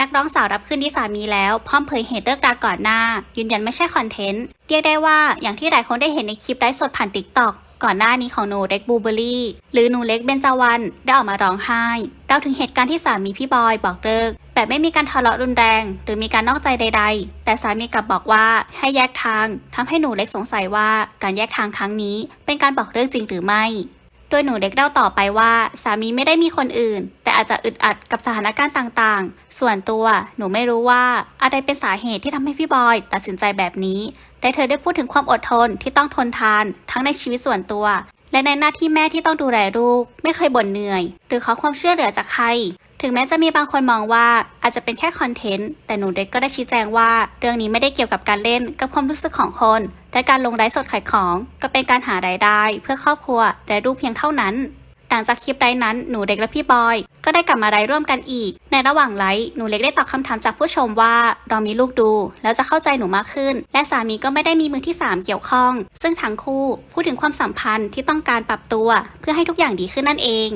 นักร้องสาวรับขึ้นที่สามีแล้ว พร้อมเผยเหตุเลิกราก่อนหน้า ยืนยันไม่ใช่คอนเทนต์เรียกได้ว่าอย่างที่หลายคนได้เห็นในคลิปไลฟ์สดผ่านติ๊กต็อกก่อนหน้านี้ของหนูเล็กบูเบอรี่หรือหนูเล็กเบนจาวันได้ออกมาร้องไห้เล่าถึงเหตุการณ์ที่สามีพี่บอยบอกเลิกแบบไม่มีการทะเลาะรุนแรง หรือมีการนอกใจใด ๆ แต่สามีกลับบอกว่าให้แยกทางทำให้หนูเล็กสงสัยว่าการแยกทางครั้งนี้ เป็นการบอกเลิกจริงหรือไม่ ดยหนูเด็กเล่าต่อไปว่า สามีไม่ได้มีคนอื่น แต่อาจจะอึดอัดกับสถานการณ์ต่างๆ ส่วนตัวหนูไม่รู้ว่าอะไรเป็นสาเหตุที่ทำให้พี่บอย ตัดสินใจแบบนี้ แต่เธอได้พูดถึงความอดทนที่ต้องทนทาน ทั้งในชีวิตส่วนตัว และในหน้าที่แม่ที่ต้องดูแลลูก ไม่เคยบ่นเหนื่อย หรือขอความช่วยเหลือจากใคร ถึงแม้จะมีบางคนมองว่าอาจจะเป็นแค่คอนเทนต์ แต่หนูเล็กก็ได้ชี้แจงว่า เรื่องนี้ไม่ได้เกี่ยวกับการเล่นกับความรู้สึกของคนแต่การลงไลฟ์สดขายของ ก็เป็นการหารายได้ เพื่อครอบครัวและลูกเพียงเท่านั้น หลังจากคลิปไลฟ์นั้นหนูเล็กและพี่บอย ก็ได้กลับมาไลฟ์ร่วมกันอีก ในระหว่างไลฟ์หนูเล็กได้ตอบคำถามจากผู้ชมว่าเรามีลูกดู แล้วจะเข้าใจหนูมากขึ้น และสามีก็ไม่ได้มีมือที่ 3 เกี่ยวข้อง ซึ่งทั้งคู่พูดถึงความสัมพันธ์ที่ต้องการปรับตัว เพื่อให้ทุกอย่างดีขึ้นนั่นเอง